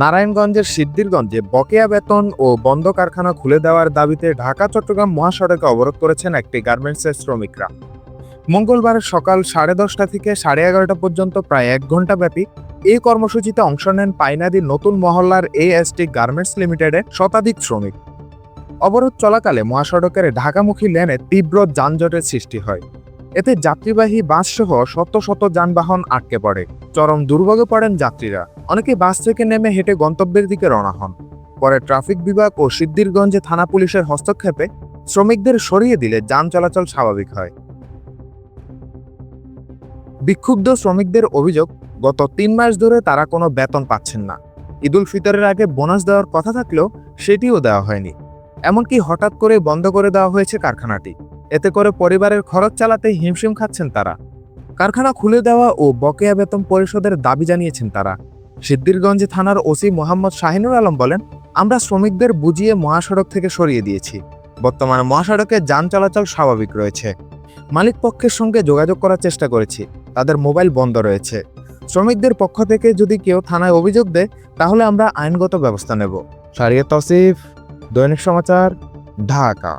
নারায়ণগঞ্জের সিদ্ধিরগঞ্জে বকেয়া বেতন ও বন্ধ কারখানা খুলে দেওয়ার দাবিতে ঢাকা, চট্টগ্রাম মহাসড়কে অবরোধ করেছেন একটি গার্মেন্টসের শ্রমিকরা। মঙ্গলবার সকাল সাড়ে দশটা থেকে সাড়ে এগারোটা পর্যন্ত প্রায় এক ঘণ্টা ব্যাপী এই কর্মসূচিতে অংশ নেন পাইনাদি নতুন মহল্লার এএসটি গার্মেন্টস লিমিটেডের শতাধিক শ্রমিক। অবরোধ চলাকালে মহাসড়কের ঢাকামুখী লেনে তীব্র যানজটের সৃষ্টি হয়। এতে যাত্রীবাহী বাস সহ শত শত যানবাহন আটকে পড়ে। চরম দুর্ভোগে পড়েন যাত্রীরা। অনেকে বাস থেকে নেমে হেঁটে গন্তব্যের দিকে রওনা হন। পরে ট্রাফিক বিভাগ ও সিদ্ধিরগঞ্জে থানা পুলিশের হস্তক্ষেপে শ্রমিকদের সরিয়ে দিলে যান চলাচল স্বাভাবিক হয়। বিক্ষুব্ধ শ্রমিকদের অভিযোগ, গত তিন মাস ধরে তারা কোনো বেতন পাচ্ছেন না। ঈদুল ফিতরের আগে বোনাস দেওয়ার কথা থাকলেও সেটিও দেওয়া হয়নি। এমনকি হঠাৎ করে বন্ধ করে দেওয়া হয়েছে কারখানাটি। এতে করে পরিবারের খরচ চালাতে হিমশিম খাচ্ছেন তারা। কারখানা খুলে দেওয়া ও বকেয়া বেতন পরিশোধের দাবি জানিয়েছেন তারা। সিদ্দিরগঞ্জ থানার ওসি মোহাম্মদ শাহিনুর আলম বলেন, আমরা শ্রমিকদের বুঝিয়ে মহাসড়ক থেকে সরিয়ে দিয়েছি। বর্তমানে মহাসড়কে যান চলাচল স্বাভাবিক রয়েছে। মালিক পক্ষের সঙ্গে যোগাযোগ করার চেষ্টা করেছি, তাদের মোবাইল বন্ধ রয়েছে। শ্রমিকদের পক্ষ থেকে যদি কেউ থানায় অভিযোগ দেয়, তাহলে আমরা আইনগত ব্যবস্থা নেব। সারিয়া তসিফ, দৈনিক সমাচার, ঢাকা।